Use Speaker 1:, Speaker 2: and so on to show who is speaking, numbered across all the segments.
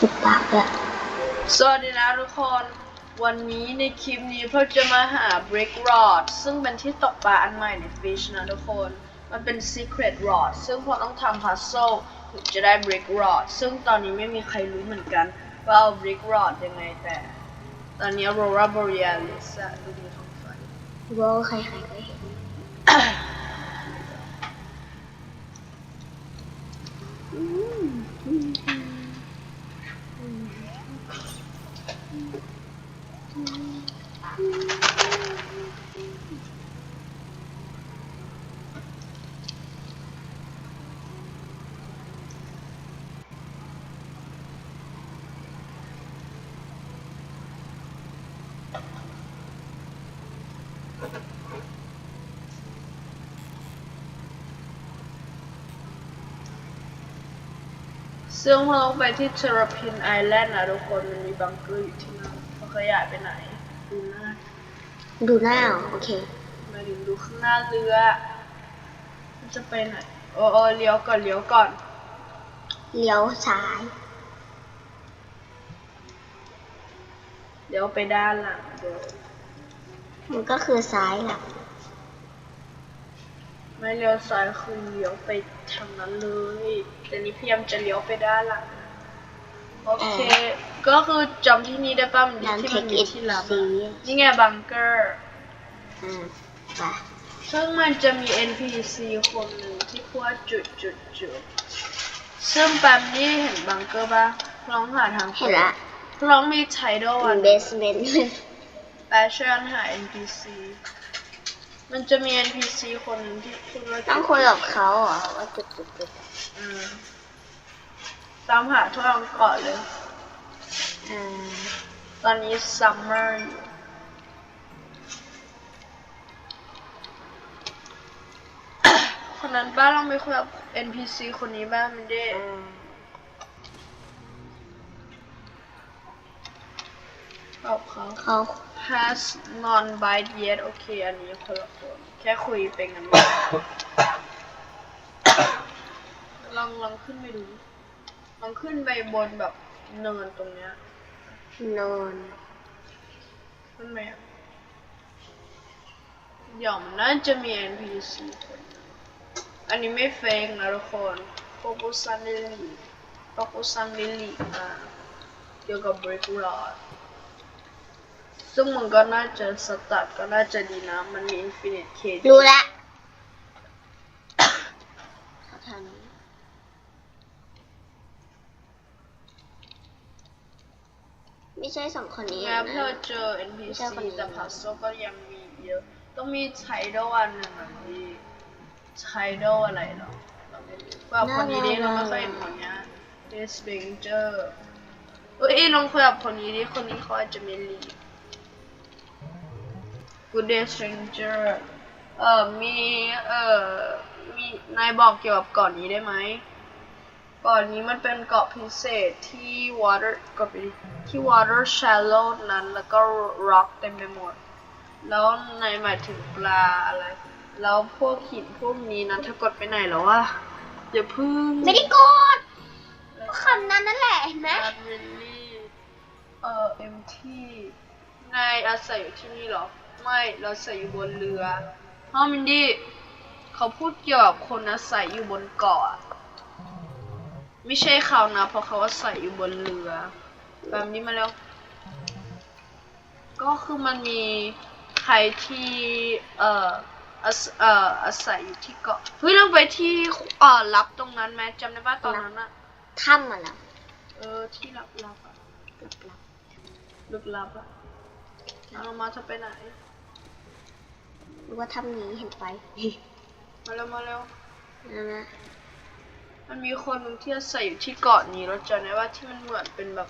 Speaker 1: ปิดปากด้วย
Speaker 2: สวัสดีนะทุกคน วันนี้ในคลิปนี้เราจะมาหา brick rod ซึ่งเป็นที่ตกปลาอันใหม่ใน fish นะทุกคน มันเป็น secret rod ซึ่งพอต้องทำ puzzle ถึงจะได้ brick rod ซึ่งตอนนี้ไม่มีใครรู้เหมือนกัน ว่าเอา brick rod ยังไงแต่ ตอนนี้ aurora borealis อะดูดีท้องฟ้า
Speaker 1: โว้ใครใครก็เห็น
Speaker 2: ซึ่งพอเราไปที่ Terrapin Island นะทุกคนมันมีบังเกอร์อยู่ที่นั่นเขาขยายไปไหน ดูหน้า
Speaker 1: ดูหน้าเหรอโอเค
Speaker 2: หมายถึงดูข้างหน้าเรือมันจะไปไหนโอ้โอ้เลี้ยวก่อนเลี้ยวก่อน
Speaker 1: เลี้ยวซ้าย
Speaker 2: เลี้ยวไปด้านหลังเดี๋ยว
Speaker 1: มันก็คือซ้ายแหละ
Speaker 2: ไม่เลี้ยวซ้ายคือเลี้ยวไปทางนั้นเลยแต่นี่พยายามจะเลี้ยวไปด้านหลังโอเค ก็คือจำที่นี่ได้ป่ะมัน
Speaker 1: ร้าน
Speaker 2: ที่
Speaker 1: เท
Speaker 2: มั
Speaker 1: คน
Speaker 2: มี
Speaker 1: อิท
Speaker 2: ที่ลับ
Speaker 1: ซี
Speaker 2: อะนี่ไงบังเกอร์
Speaker 1: อ่าไป
Speaker 2: ซึ่งมันจะมี NPC คนหนึ่งที่พูดว่าจุดจุดจุดซึ่งแปมนี่เห็นบังเกอร์ป่ะลองหาทาง
Speaker 1: เห็นละ
Speaker 2: ลองมีไทดอล
Speaker 1: มั
Speaker 2: อั
Speaker 1: น
Speaker 2: น
Speaker 1: เบสเมนต์
Speaker 2: แปชชั่นหา NPC มันจะมี NPC คนหนึ่งที่พูดว่า
Speaker 1: ต้องคุยกับเขาเหรอว่าจุดจุดจุด
Speaker 2: อืมตามหาทั่วทั้งเกาะเลย
Speaker 1: อ่า
Speaker 2: ตอนนี้ซัมเมอร์อยู่คนนั้นบ้านลองไปคุยกับ NPC คนนี้บ้างมันได้
Speaker 1: อ่า
Speaker 2: ตอบเขา
Speaker 1: เขา
Speaker 2: has non bite yet โอเค อันนี้คนละคน แค่คุยเป็นกันลองลองขึ้นไปดู ลองขึ้นไปบนแบบเนินตรงเนี้ย
Speaker 1: นอน
Speaker 2: ขึ้นไหมอะเดี๋ยวมันน่าจะมี NPC คนหนึ่งอันนี้ไม่เฟกนะทุกคนโฟกุซันลิลี่โฟกุซันลิลี่มาเกี่ยวกับ Brick Rod ซึ่งมันก็น่าจะสตาร์ทก็น่าจะดีนะ มันมี Infinite Cage
Speaker 1: รู้ละเขาทำนี้ไม่ใช่สองคนนี้
Speaker 2: แม้
Speaker 1: นะ
Speaker 2: เพื่อเจอ
Speaker 1: ไม่
Speaker 2: NPC
Speaker 1: ใช่คนนี้
Speaker 2: แต่พัซโซก็ยังมีเยอะ ต้องมีไทดอลอันหนึ่งอะที่ไทดอลอะไรหรอเราไม่รู้ว่าคนนี้ดิเราไม่เคยเห็นคนเนี้ย The Stranger เอ้ยลองคุยกับคนนี้ดิคนนี้เขาอาจจะไม่รีบ Good Day Stranger เอ่อมีเอ่อมีนายบอกเกี่ยวกับเกาะนี้ได้ไหมเกาะนี้มันเป็นเกาะพิเศษที่ water เกาะที่ water shallow นั้นแล้วก็ rock เต็มไปหมด แล้วนายหมายถึงปลาอะไร แล้วพวกหินพวกนี้นั้นเธอกดไปไหนแล้ววะอย่าพึ่ง
Speaker 1: ไม่ได้กดคำนั้นนั่นแหละเห็นไหม
Speaker 2: Not really เอ่อ empty นายอาศัยอยู่ที่นี่เหรอ ไม่เราอาศัยอยู่บนเรือฮอมินดี้เขาพูดเกี่ยวกับคนอาศัยอยู่บนเกาะอะไม่ใช่เขานะเพราะเขาอาศัยอยู่บนเรือแบบนี้มาแล้ว ก็คือมันมีใครที่เอ่ออาศเอ่ออาศัยอยู่ที่เกาะเฮ้ยเราไปที่เอ่อลับตรงนั้นไหมจำได้ป่ะตอนนั้นอะ
Speaker 1: ถ้ำมาแล้ว
Speaker 2: เออที่ลับลับๆอะลึกลับอะเอามาจะไปไหน
Speaker 1: รู้ว่าถ้ำนี้เห็นไป
Speaker 2: มาเร็วมาเร็ว
Speaker 1: นะนะ
Speaker 2: มันมีคนหนึ่งที่อาศัยอยู่ที่เกาะนี้เราจำได้ว่าที่มันเหมือนเป็นแบบ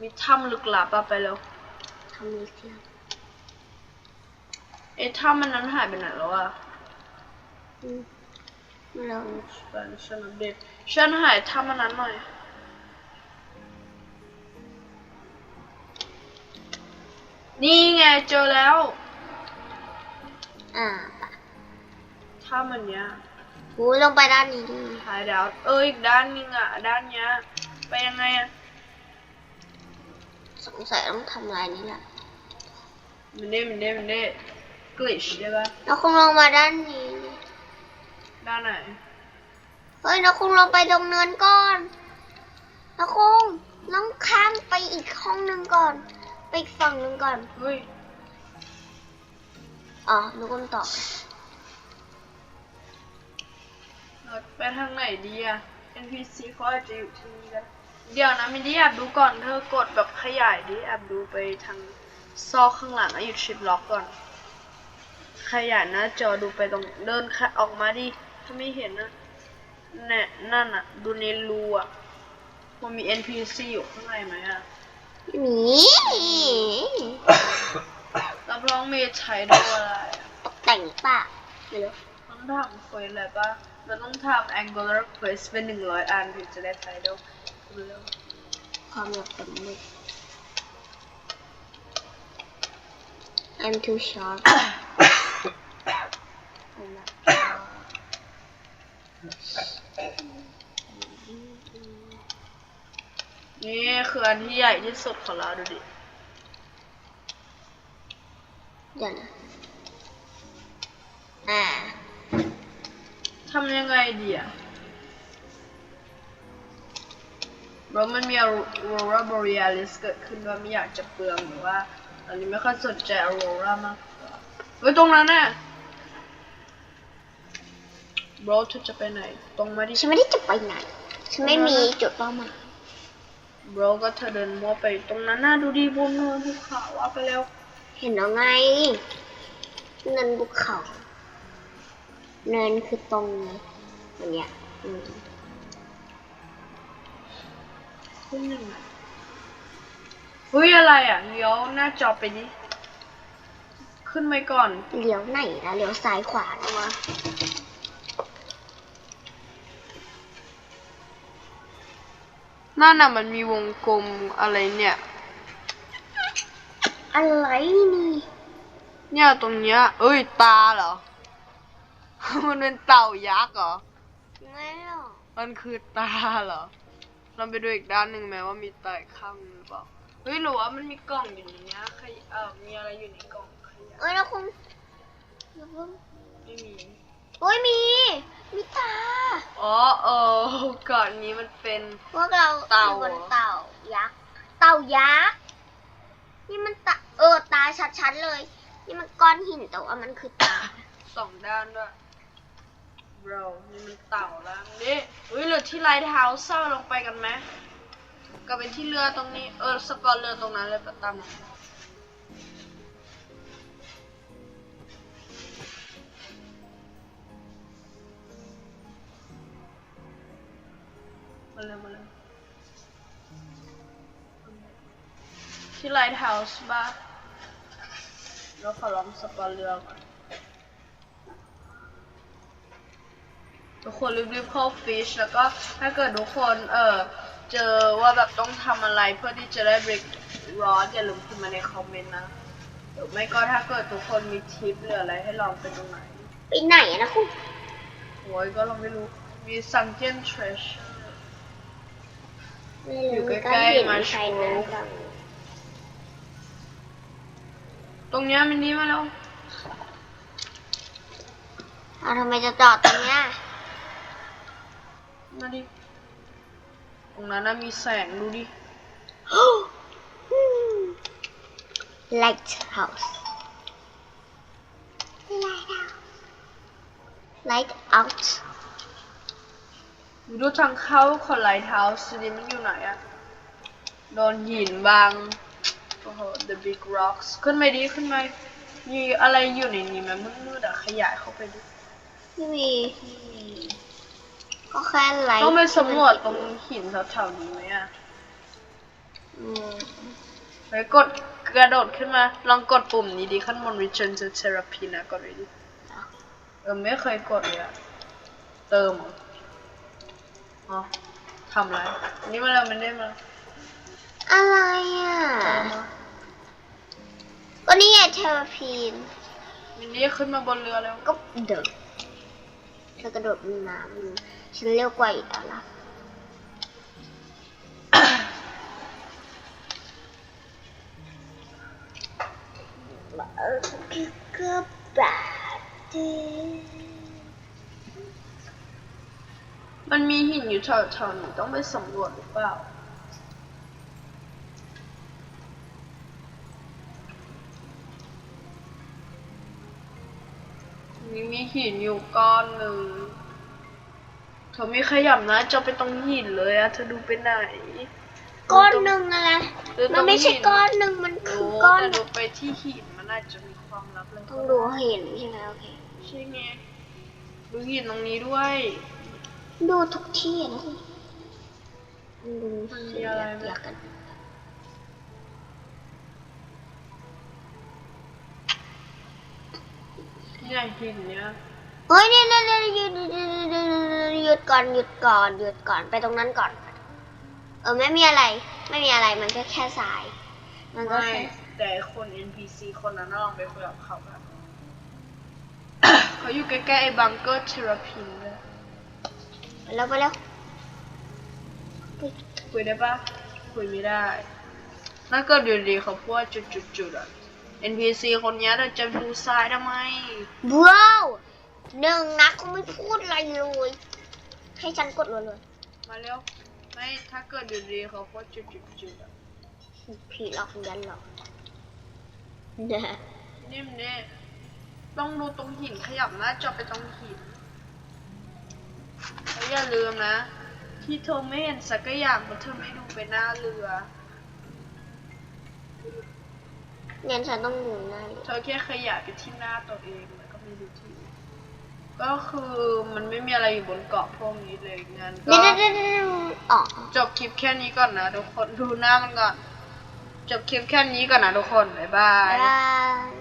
Speaker 2: มีถ้ำลึกลับอะไปแล้ว
Speaker 1: ถ้ำนี้เที่ยว
Speaker 2: เอ๊ะถ้ำมันนั้นหายไปไหนแล้วอะ
Speaker 1: อืมแล้ว
Speaker 2: ฉันฉันอัปเดตฉันหายถ้ำมันนั้นหน่อยนี่ไงเจอแล้ว
Speaker 1: อ่าปะ
Speaker 2: ถ้ำมันเนี้ย
Speaker 1: หูลงไปด้านนี้ดิ
Speaker 2: หายดาวเอออีกด้านนึงอะ ด้านเนี้ย ไปยังไงอะ
Speaker 1: สงสัยต้องทำลายนี้แหละ
Speaker 2: มันได้มันได้มันได้กลิชใช่ปะ
Speaker 1: เราคงลงมาด้านนี้
Speaker 2: ด้านไหน
Speaker 1: เฮ้ยเราคงลงไปตรงเนินก่อนเราคงต้องข้ามไปอีกห้องหนึ่งก่อน ไปอีกฝั่งหนึ่งก่อน
Speaker 2: เฮ้ย
Speaker 1: อ๋อนึกว่ามันต่อ
Speaker 2: เราไปทางไหนดีอะ NPC เขาอาจจะอยู่ที่นี่ก็ได้เดี๋ยวนะมินดี้แอบดูก่อนเธอกดแบบขยายดิแอบดูไปทางซอกข้างหลังอะหยุดชิปล็อกก่อน ขยายหน้าจอดูไปตรงเดินค่ะออกมาดิถ้าไม่เห็นนะแน่นั่นอะดูในรูอะมันมี NPC อยู่ข้างในไหมอะ
Speaker 1: หมี
Speaker 2: รับรองมีใช้ด้วยอะไรอะ
Speaker 1: ตกแต่งป่ะไม่รู้
Speaker 2: ต้องทำเควสอะไรปะเราต้องทำ Angular Quest เป็นหนึ่งร้อยอันถึงจะได้ไทดอลเรื่อง
Speaker 1: ความอยากสำเร็จ I'm too sharp
Speaker 2: นี่คืออันที่ใหญ่ที่สุดของเราดูดิ
Speaker 1: เดี๋ยวนะอ่า
Speaker 2: ทำยังไงดีอะเรามันมี Aurora Borealis เกิดขึ้นด้วยไม่อยากจะเปลืองหรือว่าอันนี้ไม่ค่อยสนใจ Aurora มากกว่าเฮ้ยตรงนั้นน่ะโบรเธอจะไปไหน ตรงมาดิ
Speaker 1: ฉันไม่ได้จะไปไหนฉันไม่มีจุดเป้าหมาย
Speaker 2: โบรก็เธอเดินมั่วไปตรงนั้นน่ะดูดิบนเนินภูเขาว่าไปแล้ว
Speaker 1: เห็นแล้วไง เนินภูเขา เนินคือตรงอย่างเงี้ยอืม
Speaker 2: ขึ้นยังไงเฮ้ยอะไรอะเลี้ยวหน้าจอไปดิ ขึ้นไปก่อน
Speaker 1: เลี้ยวไหนนะเลี้ยวซ้ายขวานะวะ
Speaker 2: นั่นน่ะมันมีวงกลมอะไรเนี่ย
Speaker 1: อะไรนี่
Speaker 2: เนี่ยตรงเนี้ย เอ้ยตาเหรอ มันเป็นเต่ายักษ์เหรอ
Speaker 1: ไม่หรอก
Speaker 2: มันคือตาเหรอ เราไปดูอีกด้านหนึ่งไหมว่ามีตาอีกข้างหรือเปล่า เฮ้ยหรือว่ามันมีกล่องอยู่ในเนี้ยใครเออมีอะไรอยู่ในกล่องขยะ
Speaker 1: เอ้ยเราคงอย่าเพิ่ง
Speaker 2: ไม่มี
Speaker 1: โอ้ยมี มีตา
Speaker 2: อ๋อเออก่อนนี้มันเป็น
Speaker 1: พวกเรา
Speaker 2: เต่า
Speaker 1: อยู่บน
Speaker 2: เหรอ
Speaker 1: เต่ายักษ์ เต่ายักษ์ นี่มันตา เออ ตาชัดๆเลย นี่มันก้อนหินแต่ว่ามันคือตา
Speaker 2: สองด้านด้วยเรานี่มันเต่าแล้วนี่เฮ้ยเหลือที่ไลท์เฮาส์เศร้าลงไปกันไหมกลับไปที่เรือตรงนี้ เออ สกอร์เรือตรงนั้นเลยประตามมามาเลยมาเลยที่ไลท์เฮาส์บ้า เราขอลองสกอร์เรือก่อนทุกคนรีบๆเข้าฟิชแล้วก็ถ้าเกิดทุกคนเออเจอว่าแบบต้องทำอะไรเพื่อที่จะได้บริกร้อนอย่าลืมพิมพ์มาในคอมเมนต์นะหรือไม่ก็ถ้าเกิดทุกคนมีทิปหรืออะไรให้ลองไปตรงไหน
Speaker 1: ไปไหนอะนะคุณ
Speaker 2: โอ้ยก็เราไม่รู้มีซังเจียนเทรชอยู่ใกล้ๆ
Speaker 1: มา
Speaker 2: มา
Speaker 1: ใช้
Speaker 2: ตรงเนี้ยมินนี่มาแล้ว
Speaker 1: เอาทำไมจะจอดตรงเนี้ย
Speaker 2: มาดิตรงนั้นน่ะมีแสงดูดิ
Speaker 1: lighthouse light out
Speaker 2: ดูทางเข้าของไลท์เฮาส์นี่มันอยู่ไหนอะโดนหินบาง โอ้โห the big rocks ขึ้นไปดิขึ้นไปมีอะไรอยู่ในนี้ไหมมืดๆอะขยายเข้าไปดิ
Speaker 1: ไม่มี ก็แค่ไลท์
Speaker 2: ต้องไปสำรวจตรงหินแถวๆนี้ไหมอะ
Speaker 1: อืม
Speaker 2: ไปกดกระโดดขึ้นมา ลองกดปุ่มนี้ดิขั้นบน return to therapy นะกดเลยดิเออไม่เคยกดเลยอะเติมเหรออ๋อทำอะไรอันนี่มาแล้วมันได้มา
Speaker 1: อะไรอะ
Speaker 2: เติมมา
Speaker 1: ก็นี่ไงเทอร์พีน
Speaker 2: มินนี่ขึ้นมาบนเรือแล้ว
Speaker 1: ก็เดินเธอกระโดดลงน้ำฉันเร็วกว่าอีกแล้วล่ะก็แบบนี้
Speaker 2: มันมีหินอยู่แถวๆนี้ต้องไปสำรวจหรือเปล่า มีมีหินอยู่ก้อนหนึ่งเธอไม่ขยับนะจะไปตรงหินเลยอะเธอดูไปไหน
Speaker 1: ก้อนหนึ่งอะไร
Speaker 2: คือตรง
Speaker 1: มันไม่ใช่
Speaker 2: หิน
Speaker 1: ก้อนหนึ่งมันคือ
Speaker 2: รู้
Speaker 1: ก้อน
Speaker 2: แต่ดูไปที่หินมันอาจจะมีความลับอะไร
Speaker 1: ต้องดูเห็นใช่ไหมโอเค
Speaker 2: ใช่ไงดูหินตรงนี้ด้วย
Speaker 1: ดูทุกที่นะดู
Speaker 2: มันมีอะไรไหม
Speaker 1: เดียวกัน
Speaker 2: เนี่ยหินเนี้ย
Speaker 1: เฮ้ยเนี่ยเนี่ยเนี่ยหยุดหยุดหยุดหยุดหยุดก่อนหยุดก่อนหยุดก่อนไปตรงนั้นก่อน เออไม่มีอะไร ไม่มีอะไรมันก็แค่ทราย มันก็
Speaker 2: ไม่
Speaker 1: แค่
Speaker 2: แต่คน NPC คนนั้นน่ะลองไปคุยกับเขาแบบเขาอยู่ใกล้ๆไอ้บังเกอร์เทราพินเลย
Speaker 1: ไปแล้วไปแล้ว
Speaker 2: คุยได้ปะคุยไม่ได้ถ้าเกิดอยู่ดีเขาพูดจุดๆๆอะ NPC คนเนี้ยเราจะดูซ้ายทำไม
Speaker 1: ว้าวหนึ่งนะเขาไม่พูดอะไรเลย ให้ฉันกดเลยเลย
Speaker 2: มาเร็ว ไม่ถ้าเกิดอยู่ดีเขาพูดจุดๆๆอะ
Speaker 1: ผีหลอกยันหลอกเนี่ย
Speaker 2: นิ่มเนี่ยต้องดูตรงหินขยับหน้าจอไปตรงหินแล้วอย่าลืมนะ ที่เธอไม่เห็นสักอย่างเพราะเธอไม่ดูไปหน้าเรือ
Speaker 1: งั้นฉันต้องดูหน้าเลย
Speaker 2: เธอแค่ขยายไปที่หน้าตัวเองแล้วก็ไม่ดูที่อื่นก็คือมันไม่มีอะไรอยู่บนเกาะพวกนี้เลยงั้นก็
Speaker 1: เดี๋ยวเดี๋ยวเดี๋ยวเดี๋ยวอ๋อ
Speaker 2: จบคลิปแค่นี้ก่อนนะทุกคนดูหน้ามันก่อน จบคลิปแค่นี้ก่อนนะทุกคนบ๊ายบา
Speaker 1: บ๊ายย บาย